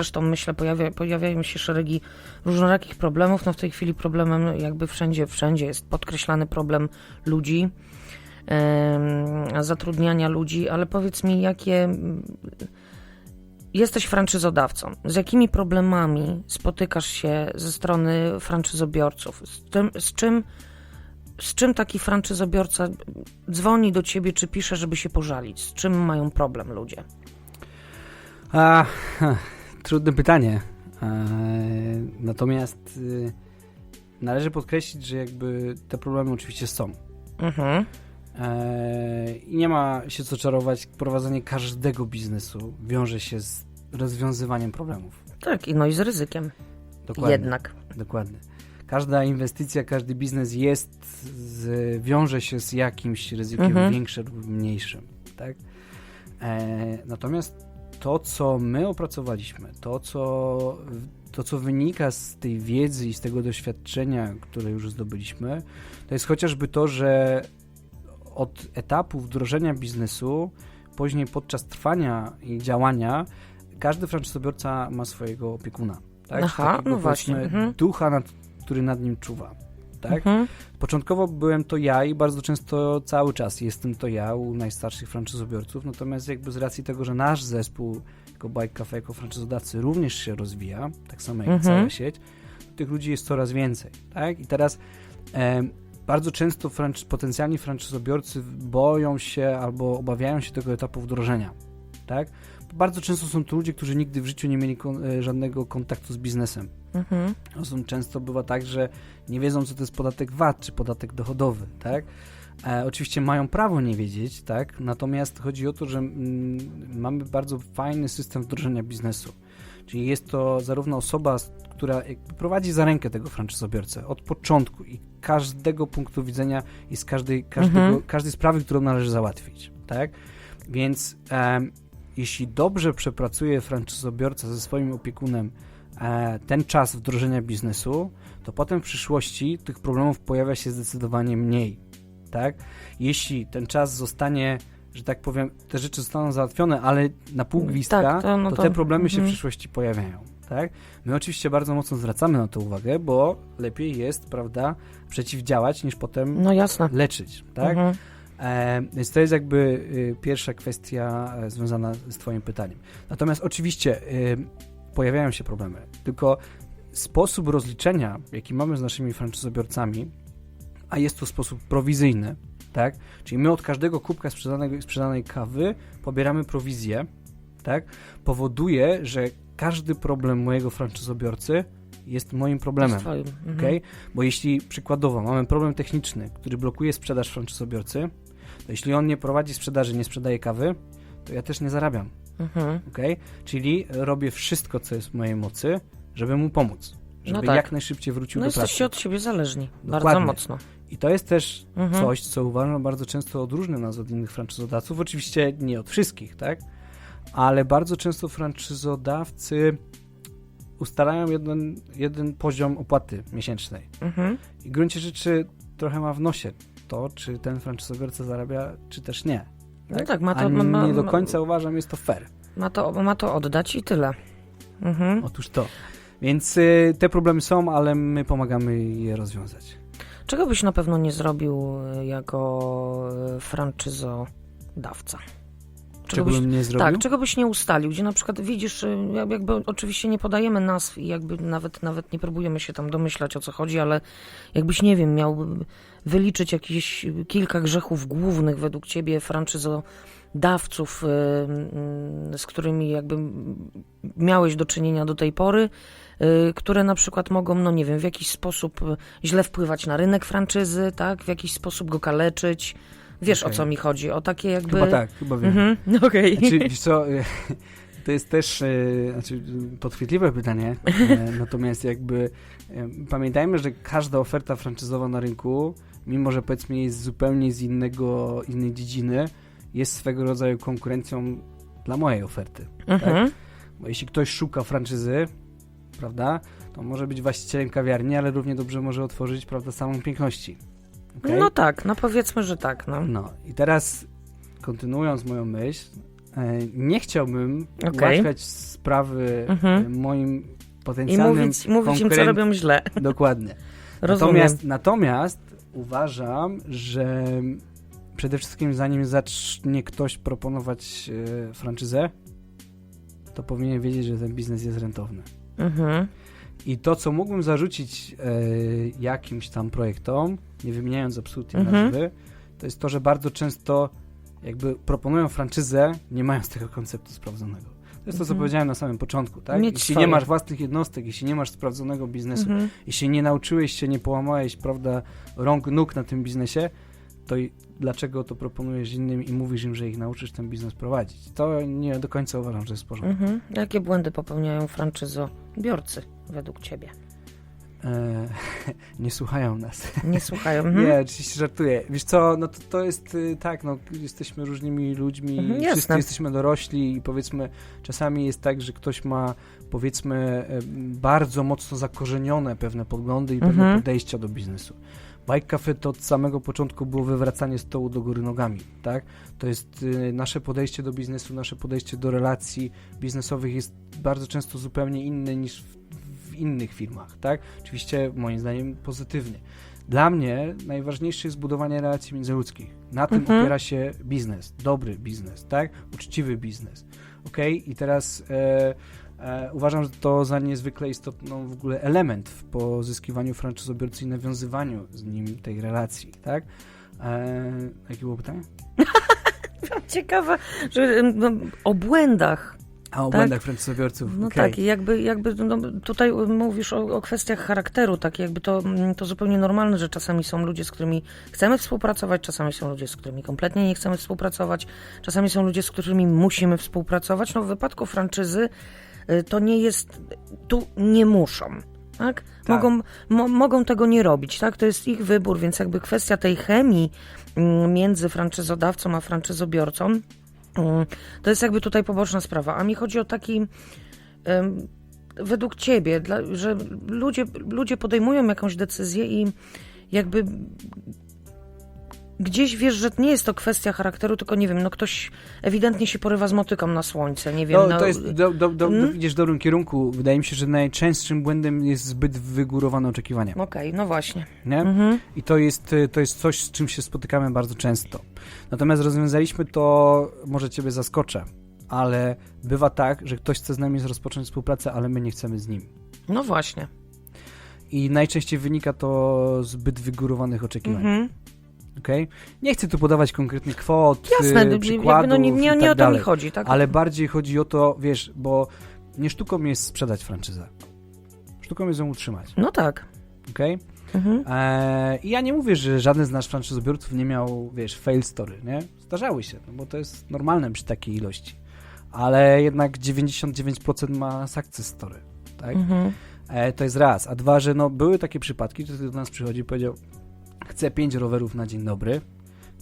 Zresztą myślę, pojawia, pojawiają się szeregi różnorakich problemów. No w tej chwili problemem jakby wszędzie, wszędzie jest podkreślany problem ludzi, em, zatrudniania ludzi, ale powiedz mi, jakie jesteś franczyzodawcą, z jakimi problemami spotykasz się ze strony franczyzobiorców? Z czym, z czym, z czym taki franczyzobiorca dzwoni do ciebie, czy pisze, żeby się pożalić? Z czym mają problem ludzie? A, trudne pytanie. E, natomiast y, należy podkreślić, że jakby te problemy oczywiście są. Mhm. E, I nie ma się co czarować. Prowadzenie każdego biznesu wiąże się z rozwiązywaniem problemów. Tak, i no i z ryzykiem. Dokładnie. Jednak. Dokładnie. Każda inwestycja, każdy biznes jest, z, wiąże się z jakimś ryzykiem Mhm. większym lub mniejszym, tak? E, natomiast to, co my opracowaliśmy, to co, to, co wynika z tej wiedzy i z tego doświadczenia, które już zdobyliśmy, to jest chociażby to, że od etapu wdrożenia biznesu, później podczas trwania i działania, każdy franczyzobiorca ma swojego opiekuna. Tak? Aha, Takiego, no właśnie, mhm. Ducha, nad, który nad nim czuwa. Tak? Mhm. Początkowo byłem to ja i bardzo często cały czas jestem to ja u najstarszych franczyzobiorców, natomiast jakby z racji tego, że nasz zespół jako Bike Cafe, jako franczyzodawcy również się rozwija, tak samo jak Mhm. cała sieć, tych ludzi jest coraz więcej, tak? I teraz em, bardzo często franczy- potencjalni franczyzobiorcy boją się albo obawiają się tego etapu wdrożenia, tak? Bardzo często są to ludzie, którzy nigdy w życiu nie mieli kon- e, żadnego kontaktu z biznesem. Mhm. Są, często bywa tak, że nie wiedzą, co to jest podatek VAT czy podatek dochodowy, tak? E, oczywiście mają prawo nie wiedzieć, tak? Natomiast chodzi o to, że mm, mamy bardzo fajny system wdrożenia biznesu. Czyli jest to zarówno osoba, która prowadzi za rękę tego franczyzobiorcę od początku i każdego punktu widzenia i z każdej, każdego, Mhm. każdej sprawy, którą należy załatwić, tak? Więc em, jeśli dobrze przepracuje franczyzobiorca ze swoim opiekunem e, ten czas wdrożenia biznesu, to potem w przyszłości tych problemów pojawia się zdecydowanie mniej, tak? Jeśli ten czas zostanie, że tak powiem, te rzeczy zostaną załatwione, ale na pół gwizdka, Tak, to, no to, to- te problemy się w mhm. przyszłości pojawiają, tak? My oczywiście bardzo mocno zwracamy na to uwagę, bo lepiej jest, prawda, przeciwdziałać niż potem No leczyć, tak? Mhm. E, więc to jest jakby y, pierwsza kwestia e, związana z Twoim pytaniem. Natomiast oczywiście y, pojawiają się problemy, tylko sposób rozliczenia, jaki mamy z naszymi franczyzobiorcami, a jest to sposób prowizyjny, tak? Czyli my od każdego kubka sprzedanej, sprzedanej kawy pobieramy prowizję, tak? Powoduje, że każdy problem mojego franczyzobiorcy jest moim problemem. Twoim. Mhm. Okay? Bo jeśli przykładowo mamy problem techniczny, który blokuje sprzedaż franczyzobiorcy, jeśli on nie prowadzi sprzedaży, nie sprzedaje kawy, to ja też nie zarabiam. Mhm. Okay? Czyli robię wszystko, co jest w mojej mocy, żeby mu pomóc. Żeby No tak. jak najszybciej wrócił No do pracy. jesteście od siebie zależni. Bardzo Dokładnie. mocno. I to jest też Mhm. coś, co uważam bardzo często odróżnia nas od innych franczyzodawców. Oczywiście nie od wszystkich, tak? Ale bardzo często franczyzodawcy ustalają jeden, jeden poziom opłaty miesięcznej. Mhm. I w gruncie rzeczy trochę ma w nosie to, czy ten franczyzobiorca zarabia, czy też nie. No tak, ma to, A ma, ma, nie do końca uważam, jest to fair. ma, to, ma to oddać i tyle. Mhm. Otóż to. Więc y, te problemy są, ale my pomagamy je rozwiązać. Czego byś na pewno nie zrobił y, jako y, franczyzodawca? Czego byś, nie zrobił? tak, czego byś nie ustalił? Gdzie na przykład widzisz, y, jak- jakby oczywiście nie podajemy nazw i jakby nawet, nawet nie próbujemy się tam domyślać o co chodzi, ale jakbyś, nie wiem, miał wyliczyć jakieś kilka grzechów głównych według ciebie franczyzodawców, y, y, z którymi jakby miałeś do czynienia do tej pory, które na przykład mogą, no nie wiem, w jakiś sposób źle wpływać na rynek franczyzy, tak? W jakiś sposób go kaleczyć. Wiesz o Okej. co mi chodzi? O takie jakby... Chyba tak, chyba wiem. Mhm, okej. Znaczy, wiesz co, to jest też y, znaczy, podchwytliwe pytanie, y, natomiast jakby y, pamiętajmy, że każda oferta franczyzowa na rynku, mimo że powiedzmy jest zupełnie z innego, innej dziedziny, jest swego rodzaju konkurencją dla mojej oferty. Mhm. Bo jeśli ktoś szuka franczyzy, prawda, to może być właścicielem kawiarni, ale równie dobrze może otworzyć, prawda, samą piękności. Okej? No tak, no powiedzmy, że tak, no. No i teraz kontynuując moją myśl, e, nie chciałbym Okej. ułatwiać sprawy Mhm. e, moim I potencjalnym mówić, mówić im, co robią źle. Dokładnie. Rozumiem. Natomiast, natomiast uważam, że przede wszystkim zanim zacznie ktoś proponować e, franczyzę, to powinien wiedzieć, że ten biznes jest rentowny. Mhm. I to, co mógłbym zarzucić e, jakimś tam projektom, nie wymieniając absolutnie Mhm. nazwy, to jest to, że bardzo często jakby proponują franczyzę, nie mając tego konceptu sprawdzonego. To jest to, co Mhm. powiedziałem na samym początku, tak? Mieć jeśli swoje. nie masz własnych jednostek, jeśli nie masz sprawdzonego biznesu, Mhm. jeśli nie nauczyłeś się, nie połamałeś, prawda, rąk, nóg na tym biznesie, to dlaczego to proponujesz innym i mówisz im, że ich nauczysz ten biznes prowadzić? To nie do końca uważam, że jest w porządku. Mhm. Jakie błędy popełniają franczyzobiorcy według ciebie? E, nie słuchają nas. Nie słuchają. Mhm. Nie, oczywiście żartuję. Wiesz co, no to, to jest y, tak, no jesteśmy różnymi ludźmi, Mhm, wszyscy jasne. jesteśmy dorośli i powiedzmy, czasami jest tak, że ktoś ma powiedzmy bardzo mocno zakorzenione pewne poglądy i pewne Mhm. podejścia do biznesu. Bike Cafe to od samego początku było wywracanie stołu do góry nogami, tak? To jest y, nasze podejście do biznesu, nasze podejście do relacji biznesowych jest bardzo często zupełnie inne niż w innych firmach, tak? Oczywiście moim zdaniem pozytywnie. Dla mnie najważniejsze jest budowanie relacji międzyludzkich. Na tym Mhm. opiera się biznes, dobry biznes, tak? Uczciwy biznes. Ok? I teraz e, e, uważam, że to za niezwykle istotny w ogóle element w pozyskiwaniu franczyzobiorcy i nawiązywaniu z nim tej relacji, tak? E, jakie było pytanie? Ciekawe, że no, o błędach. A o Tak? błędach franczyzobiorców. No okej. tak, i jakby, jakby no, tutaj mówisz o, o kwestiach charakteru, tak jakby to, mm, to zupełnie normalne, że czasami są ludzie, z którymi chcemy współpracować, czasami są ludzie, z którymi kompletnie nie chcemy współpracować, czasami są ludzie, z którymi musimy współpracować. No w wypadku franczyzy y, to nie jest, tu nie muszą. Tak? Tak. Mogą, mo, mogą tego nie robić, tak? To jest ich wybór, więc jakby kwestia tej chemii mm, między franczyzodawcą a franczyzobiorcą to jest jakby tutaj poboczna sprawa. A mi chodzi o taki według ciebie, że ludzie, ludzie podejmują jakąś decyzję i jakby gdzieś wiesz, że nie jest to kwestia charakteru, tylko nie wiem, no ktoś ewidentnie się porywa z motyką na słońce, nie wiem. No, no, to jest, do, do, do, Mm? idziesz w dobrym kierunku. Wydaje mi się, że najczęstszym błędem jest zbyt wygórowane oczekiwania. Okej, no właśnie. Nie? Mhm. I to jest, y, to jest coś, z czym się spotykamy bardzo często. Natomiast rozwiązaliśmy to, może Ciebie zaskoczę, ale bywa tak, że ktoś chce z nami rozpocząć współpracę, ale my nie chcemy z nim. No właśnie. I najczęściej wynika to z zbyt wygórowanych oczekiwań. Mhm. Okej? Nie chcę tu podawać konkretnych kwot, Jasne, y, jakby przykładów no nie, nie, i nie tak o to mi dalej. chodzi, tak? Ale bardziej chodzi o to, wiesz, bo nie sztuką jest sprzedać franczyzę. Sztuką jest ją utrzymać, No tak. okej? Mhm. Eee, I ja nie mówię, że żaden z naszych franczyzobiorców nie miał, wiesz, fail story, nie? Zdarzały się, no bo to jest normalne przy takiej ilości. Ale jednak 99% ma success story, tak? Mhm. E, to jest raz. A dwa, że no, były takie przypadki, że ktoś do nas przychodzi i powiedział chcę pięć rowerów na dzień dobry,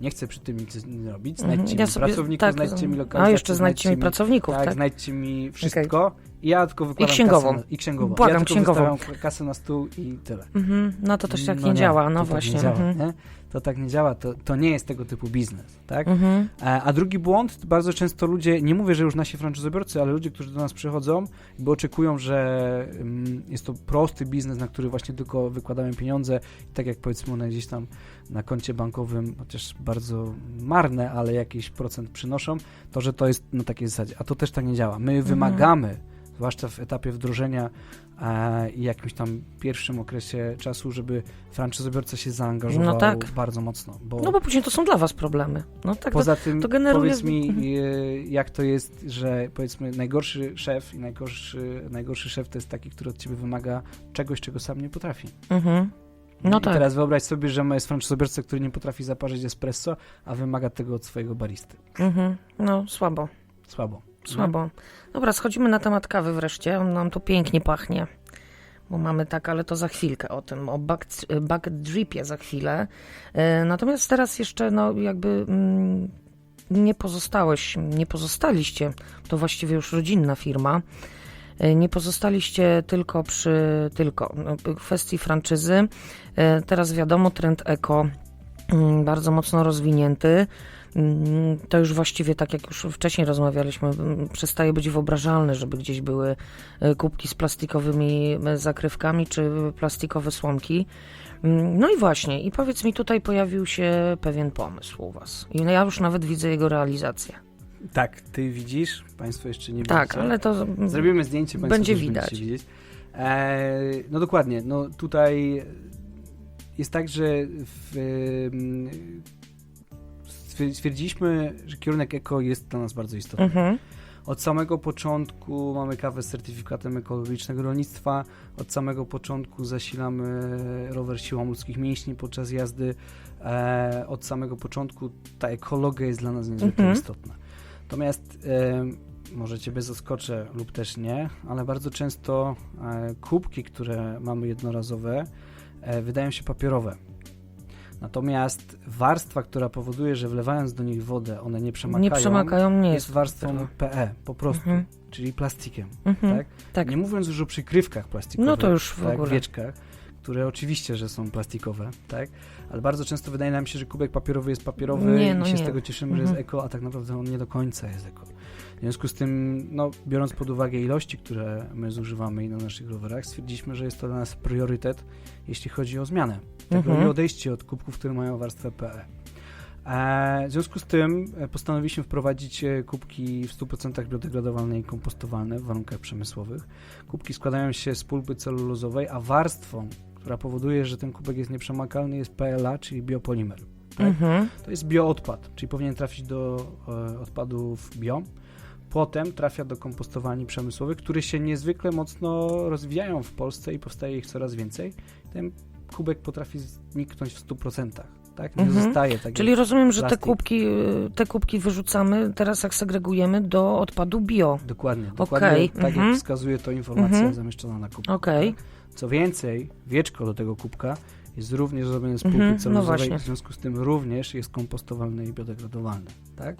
nie chcę przy tym nic robić, znajdźcie Mhm. mi Ja sobie- pracowników, tak, znajdźcie mi A lokalizację, jeszcze znajdźcie mi pracowników, tak, tak? znajdźcie mi wszystko i ja tylko wykładam księgową. kasę na, i księgową. Błagam, ja tylko księgową. kasę na stół i tyle. Mhm. No to też tak No nie, działa, no właśnie. Tak nie działa, mhm. nie? To tak nie działa, to, to nie jest tego typu biznes, tak? Mhm. E, A drugi błąd, bardzo często ludzie, nie mówię, że już nasi franczyzobiorcy, ale ludzie, którzy do nas przychodzą, bo oczekują, że mm, jest to prosty biznes, na który właśnie tylko wykładamy pieniądze i tak jak powiedzmy one gdzieś tam na koncie bankowym, chociaż bardzo marne, ale jakiś procent przynoszą, to że to jest na takiej zasadzie. A to też tak nie działa. My wymagamy, zwłaszcza w etapie wdrożenia e, i jakimś tam pierwszym okresie czasu, żeby franczyzobiorca się zaangażował No tak. bardzo mocno. Bo No bo później to są dla was problemy. No tak, Poza tym to generuje- powiedz mi, e, jak to jest, że powiedzmy najgorszy szef i najgorszy, najgorszy szef to jest taki, który od ciebie wymaga czegoś, czego sam nie potrafi. mhm. No I tak. teraz wyobraź sobie, że jest franczyzobiorca, który nie potrafi zaparzyć espresso, a wymaga tego od swojego baristy. Mhm. No słabo, Słabo. Słabo. Dobra, schodzimy na temat kawy wreszcie. Nam tu pięknie pachnie. Bo mamy tak, ale to za chwilkę o tym, o back, back dripie za chwilę. E, Natomiast teraz jeszcze, no jakby mm, nie pozostałeś, nie pozostaliście, to właściwie już rodzinna firma, e, nie pozostaliście tylko przy, tylko no, kwestii franczyzy. E, Teraz wiadomo, trend eko bardzo mocno rozwinięty. mm, to już właściwie, tak jak już wcześniej rozmawialiśmy, mm, przestaje być wyobrażalne, żeby gdzieś były e, kubki z plastikowymi e, zakrywkami czy plastikowe słomki. Mm, No i właśnie, i powiedz mi, tutaj pojawił się pewien pomysł u Was. I ja już nawet widzę jego realizację. Tak, ty widzisz, państwo jeszcze nie Tak, widzicie. ale to. Zrobimy zdjęcie, państwo Będzie widać. widzieć. E, no dokładnie, no tutaj jest tak, że w, stwierdziliśmy, że kierunek eko jest dla nas bardzo istotny. Mhm. Od samego początku mamy kawę z certyfikatem ekologicznego rolnictwa. Od samego początku zasilamy rower siłą ludzkich mięśni podczas jazdy. E, od samego początku ta ekologia jest dla nas niezwykle Mhm. istotna. Natomiast e, może Ciebie zaskoczę lub też nie, ale bardzo często e, kubki, które mamy jednorazowe, wydają się papierowe. Natomiast warstwa, która powoduje, że wlewając do nich wodę, one nie przemakają, Nie przemakają, nie jest jest. warstwą PE, po prostu, Mhm. czyli plastikiem. Mhm. tak? Tak. Nie mówiąc już o przykrywkach plastikowych, No to już w tak, ogóle. wieczkach, które oczywiście, że są plastikowe, tak? Ale bardzo często wydaje nam się, że kubek papierowy jest papierowy Nie, i no się z nie. tego cieszymy, że Mhm. jest eko, a tak naprawdę on nie do końca jest eko. W związku z tym, no, biorąc pod uwagę ilości, które my zużywamy i na naszych rowerach, stwierdziliśmy, że jest to dla nas priorytet, jeśli chodzi o zmianę tego Mhm. i odejście od kubków, które mają warstwę PE. E, W związku z tym e, postanowiliśmy wprowadzić e, kubki w 100% biodegradowalne i kompostowalne w warunkach przemysłowych. Kubki składają się z pulpy celulozowej, a warstwą, która powoduje, że ten kubek jest nieprzemakalny, jest PLA, czyli biopolimer. Tak? Mhm. To jest bioodpad, czyli powinien trafić do e, odpadów bio. Potem trafia do kompostowalni przemysłowych, które się niezwykle mocno rozwijają w Polsce i powstaje ich coraz więcej. Ten kubek potrafi zniknąć w 100%. Tak? Nie Mhm. zostaje tak Czyli rozumiem, że te plastik. kubki, y, te kubki wyrzucamy, teraz jak segregujemy do odpadu bio. Dokładnie, dokładnie Okej, tak mhm. jak wskazuje to informacja Mhm. zamieszczona na kubku. Okej. Tak? Co więcej, wieczko do tego kubka jest również zrobione z pulpy Mhm, no celulozowej, w związku z tym również jest kompostowalne i biodegradowalne. Tak?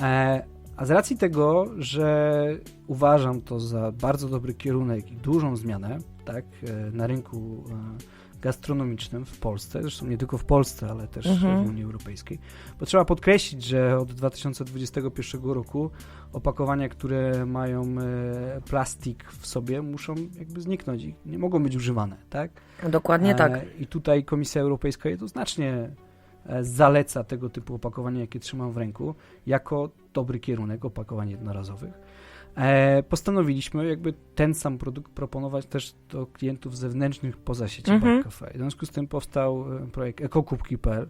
E, a z racji tego, że uważam to za bardzo dobry kierunek i dużą zmianę tak, e, na rynku e, gastronomicznym w Polsce, zresztą nie tylko w Polsce, ale też Mhm. w Unii Europejskiej, bo trzeba podkreślić, że od 2021 roku opakowania, które mają e, plastik w sobie, muszą jakby zniknąć i nie mogą być używane, tak? Dokładnie tak. I tutaj Komisja Europejska jednoznacznie e, zaleca tego typu opakowania, jakie trzymam w ręku, jako dobry kierunek opakowań jednorazowych. E, postanowiliśmy jakby ten sam produkt proponować też do klientów zewnętrznych poza siecią Mhm. Cafe. W związku z tym powstał e, projekt ekokubki.pl.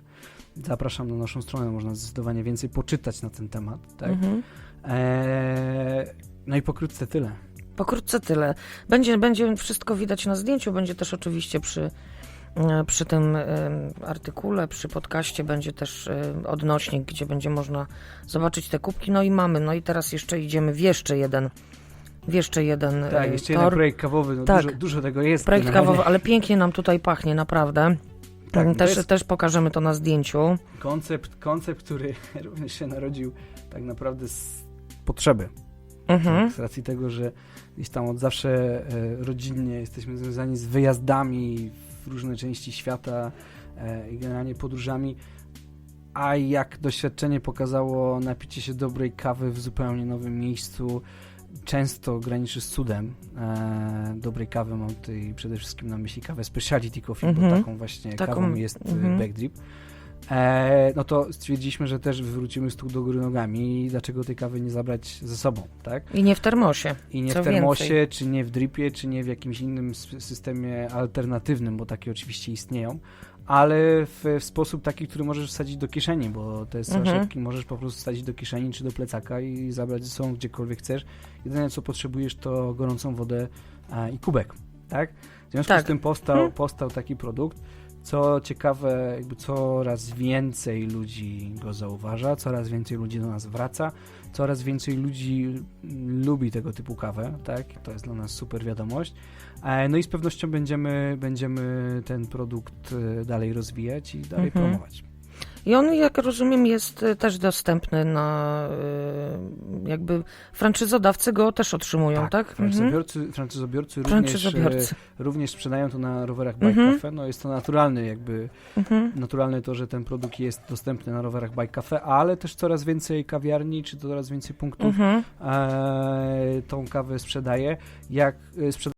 Zapraszam na naszą stronę, można zdecydowanie więcej poczytać na ten temat. Tak? Mhm. E, no i pokrótce tyle. Pokrótce tyle. Będzie, będzie wszystko widać na zdjęciu, będzie też oczywiście przy, e, przy tym em, artykule, przy podcaście będzie też e, odnośnik, gdzie będzie można zobaczyć te kubki. No i mamy, no i teraz jeszcze idziemy w jeszcze jeden, w jeszcze jeden Tak, e, jeszcze tor. jeden projekt kawowy, no Tak. dużo, dużo tego jest. Projekt kawowy, ale pięknie nam tutaj pachnie, naprawdę. Tak, to też, jest- też pokażemy to na zdjęciu. Koncept, koncept, który również się narodził tak naprawdę z potrzeby. Mhm. Tak, z racji tego, że gdzieś tam od zawsze e, rodzinnie jesteśmy związani z wyjazdami w różne części świata e, i generalnie podróżami. A jak doświadczenie pokazało, napicie się dobrej kawy w zupełnie nowym miejscu często graniczy z cudem. E, dobrej kawy mam tutaj przede wszystkim na myśli kawę speciality coffee, bo Mhm. taką właśnie Taką, kawą jest mhm. mhm. backdrip. E, no to stwierdziliśmy, że też wywrócimy stół do góry nogami i dlaczego tej kawy nie zabrać ze sobą, tak? I nie w termosie. I nie Co w termosie, więcej. czy nie w dripie, czy nie w jakimś innym systemie alternatywnym, bo takie oczywiście istnieją, ale w, w sposób taki, który możesz wsadzić do kieszeni, bo te Mhm. saszetki możesz po prostu wsadzić do kieszeni czy do plecaka i zabrać ze sobą gdziekolwiek chcesz. Jedyne co potrzebujesz to gorącą wodę a, i kubek, tak? W związku Tak. z tym powstał, Mhm. powstał taki produkt. Co ciekawe, jakby coraz więcej ludzi go zauważa, coraz więcej ludzi do nas wraca, coraz więcej ludzi lubi tego typu kawę, tak? To jest dla nas super wiadomość. E, No i z pewnością będziemy, będziemy ten produkt e, dalej rozwijać i dalej Mhm. promować. I on, jak rozumiem, jest y, też dostępny na y, jakby franczyzodawcy go też otrzymują, tak? Mhm. Franczyzobiorcy, franczyzobiorcy również, Franczyzobiorcy. e, również sprzedają to na rowerach Bike Mhm. Cafe. No jest to naturalny jakby, Mhm. naturalne to, że ten produkt jest dostępny na rowerach Bike Cafe, ale też coraz więcej kawiarni, czy coraz więcej punktów Mhm. e, tą kawę sprzedaje. Jak e, sprzedaje